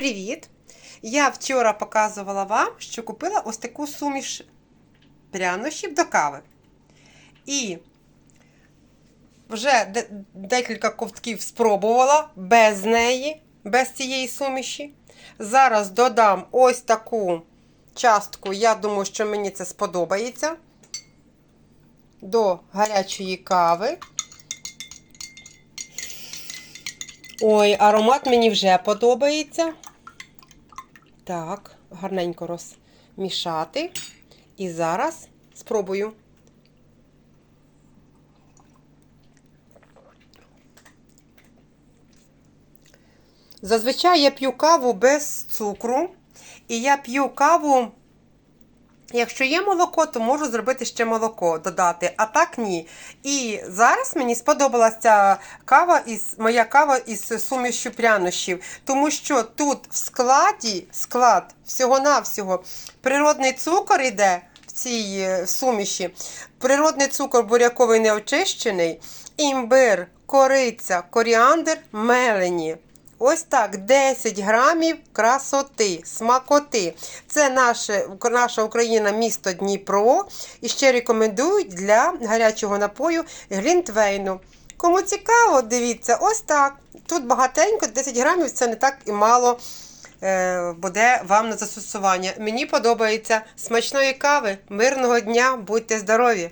Привіт! Я вчора показувала вам, що купила ось таку суміш прянощів до кави. І вже декілька ковтків спробувала без неї, без цієї суміші. Зараз додам ось таку частку. Я думаю, що мені це сподобається. До гарячої кави. Ой, аромат мені вже подобається. Так, гарненько розмішати. І зараз спробую. Зазвичай я п'ю каву без цукру. І я п'ю каву. Якщо є молоко, то можу зробити ще молоко додати, а так ні. І зараз мені сподобалася кава із моя кава із сумішю прянощів, тому що тут в складі склад всього-навсього природний цукор іде в цій е, суміші. Природний цукор буряковий неочищений, імбир, кориця, коріандр, мелені. Ось так, 10 грамів красоти, смакоти. Це наше, наша Україна, місто Дніпро. І ще рекомендують для гарячого напою Глінтвейну. Кому цікаво, дивіться, ось так. Тут багатенько, 10 грамів це не так і мало е, буде вам на застосування. Мені подобається смачної кави, мирного дня, будьте здорові!